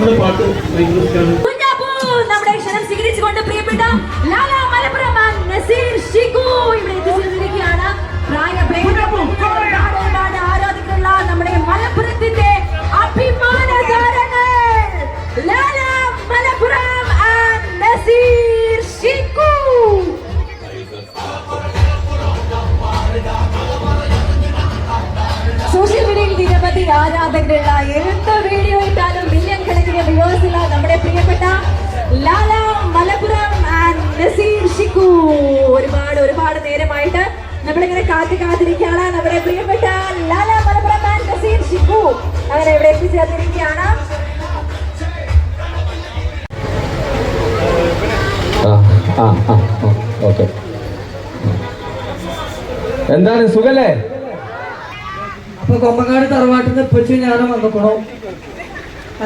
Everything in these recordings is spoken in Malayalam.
നമ്മുടെ പ്രിയപ്പെട്ട ലാല മലപ്പുറം നസീർ ആരാധിക്കുന്ന നമ്മുടെ ലാല മലപ്പുറം നസീർ സോഷ്യൽ മീഡിയയിൽ ആരാധകരുള്ള എന്ത് വീഡിയോ ഇട്ടാലും മില്യൺ കണക്കിന് വ്യൂവേഴ്സ് ഉള്ള നമ്മുടെ പ്രിയപ്പെട്ട ലാല മലപ്പുറം ആൻഡ് നസീർ ഷിക്കു. ഒരുപാട് ഒരുപാട് നേരമായിട്ട് നമ്മളിങ്ങനെ കാത്തി കാത്തിരിക്കുകയാണ്. നമ്മുടെ പ്രിയപ്പെട്ട ലാല മലപ്പുറം ആൻഡ് നസീർ ഷിക്കു അങ്ങനെ ഇവിടെ എത്തിച്ചേർന്നിരിക്കുകയാണ്. ആ ആ ആ എന്താണ് സുഖല്ലേ? അപ്പൊ കൊമ്പങ്ങാട് തറവാട്ടിൽ നിന്ന് പൊച്ചു ഞാനും വന്നപ്പോഴോ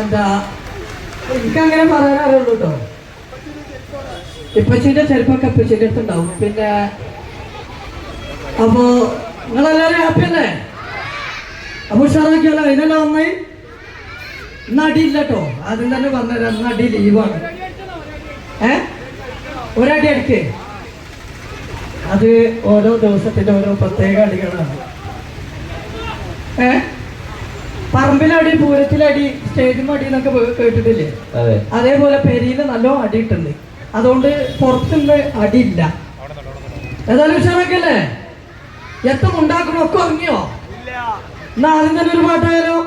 എന്താ? എനിക്കങ്ങനെ പറയാൻ അറിയുള്ളൂ കേട്ടോ ഇപ്പച്ചിന്റെ ചെരുപ്പൊക്കെ ഇപ്പച്ചിന്റെ അടുത്തുണ്ടാവും. പിന്നെ അപ്പോ നിങ്ങളെല്ലാരും ഹാപ്പി അല്ലേ? അപ്പൊ ഉഷാറാക്കിയല്ലോ അതിനല്ല വന്നായി ഇന്ന് അടിയില്ല കേട്ടോ ആദ്യം തന്നെ പറഞ്ഞുതരാം. ഇന്ന് അടി ലീവാണ്. ഏ? ഒരടി അടിക്ക്. അത് ഓരോ ദിവസത്തിന്റെ ഓരോ പ്രത്യേക അടികളാണ്. ഏ? പറമ്പിലടി പൂരത്തിലടി സ്റ്റേജിലും അടി എന്നൊക്കെ കേട്ടിട്ടില്ലേ? അതെ. അതേപോലെ പെരിയിൽ നല്ല അടിയിട്ടുണ്ട്. അതുകൊണ്ട് പുറത്തുനിന്ന് അടിയില്ല. ഏതായാലും ഉഷാറാക്കല്ലേ? എത്ര ഉണ്ടാക്കണോ ഒക്കെ ഉറങ്ങിയോ? എന്നാ ആദ്യം തന്നെ ഒരു പാട്ടായാലോ?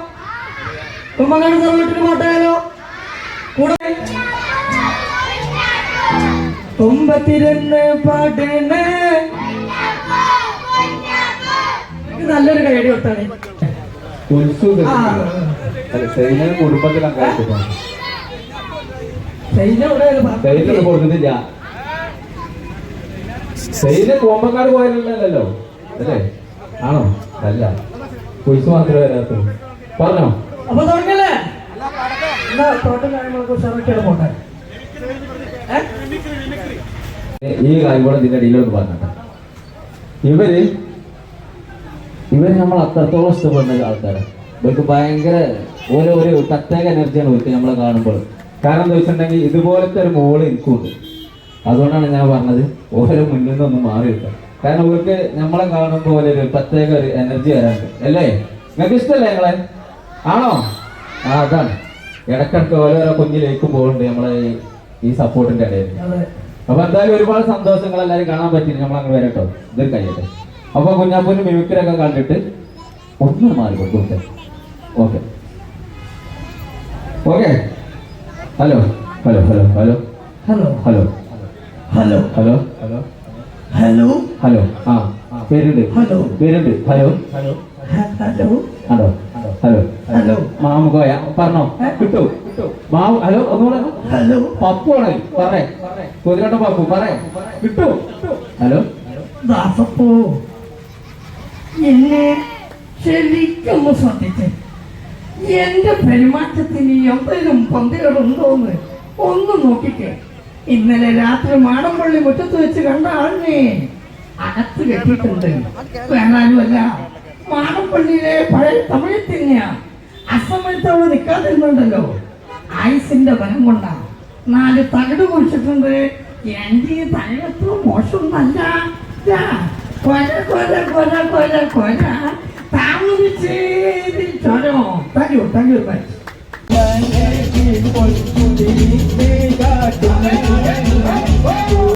ഉമ്മങ്ങാട് സർവീട്ടിന് പാട്ടായാലോ? കൂടെ. തുമ്പത്തിരുന്ന് പാടണേ നല്ലൊരു കൈയടി കൊടുത്താണ്. കോമ്പക്കാട് പോയാലല്ലോ അല്ലേ? ആണോ? അല്ല. കുഴിച്ച് മാത്രമേ വരാത്തു. പറഞ്ഞോ? അപ്പൊ തുടങ്ങല്ലേ? ഈ കാര്യം കൂടെ ഇതിന്റെ ഇടയിലോട്ട് പറഞ്ഞു ഇവർ ഇവർ നമ്മൾ അത്രത്തോളം ഇഷ്ടപ്പെടുന്ന ആൾക്കാരാണ് ഇവർക്ക് ഭയങ്കര ഓരോ ഒരു പ്രത്യേക എനർജിയാണ് ഇവർക്ക് നമ്മളെ കാണുമ്പോൾ. കാരണം എന്താ വെച്ചിട്ടുണ്ടെങ്കിൽ ഇതുപോലത്തെ ഒരു മോൾ എനിക്കുണ്ട്. അതുകൊണ്ടാണ് ഞാൻ പറഞ്ഞത് ഓരോ മുന്നിൽ നിന്നൊന്നും മാറി കിട്ടും കാരണം ഇവർക്ക് നമ്മളെ കാണുമ്പോൾ പോലെ ഒരു പ്രത്യേക ഒരു എനർജി വരാനുണ്ട്. അല്ലേ? നിങ്ങൾക്ക് ഇഷ്ടമല്ലേ ഞങ്ങളെ ആണോ? ആ അതാണ്. ഇടക്കിടക്ക് ഓരോരോ കുഞ്ഞിലേക്കും പോകുന്നുണ്ട് നമ്മളെ ഈ- സപ്പോർട്ടിന്റെ ഇടയിൽ. അപ്പൊ എന്തായാലും ഒരുപാട് സന്തോഷങ്ങൾ എല്ലാവരും കാണാൻ പറ്റി നമ്മൾ വരട്ടോ. ഇതൊരു കഴിയട്ടെ അപ്പൊ കുഞ്ഞാപ്പൂര് മിമിക്രൊക്കെ കണ്ടിട്ട് ഒന്ന് മാറി കൊടുത്തു okay okay hello hello hello hello hello hello hello hello hello hello hello ആ പേരുണ്ട് ഹലോ. പേരുണ്ട് hello hello hello hello hello hello Mamukkoya പറഞ്ഞോ കിട്ടോ മാമു ഹലോ ഒന്നുകൂടെ ഹലോ പപ്പു ആണ് പറേ കുതിരട്ട പപ്പു പറേ കിട്ടു ഹലോ ദാസപ്പോ എന്നെ ശരിക്കൊന്ന് ശ്രദ്ധിച്ച്. എന്റെ പെരുമാറ്റത്തിന് എന്തെങ്കിലും പന്തികളുണ്ടോന്ന് ഒന്ന് നോക്കിക്കേ. ഇന്നലെ രാത്രി മാടമ്പള്ളി മുറ്റത്ത് വെച്ച് കണ്ട ആളിനെ അകത്ത് കെട്ടിയിട്ടുണ്ട്. വേണാലുമല്ല മാടമ്പള്ളിയിലെ പഴയ തമിഴ് തന്നെയാ. അസമയത്ത് അവിടെ നിൽക്കാതിരുന്നുണ്ടല്ലോ ആയുസിന്റെ ബലം കൊണ്ടാ. നാല് തകിട് കുഴിച്ചിട്ടുണ്ട്. എന്റെ തലയത്ര മോശമൊന്നല്ല 过来过来过来过来过来啊！打不进去，你找对了，打右打右呗。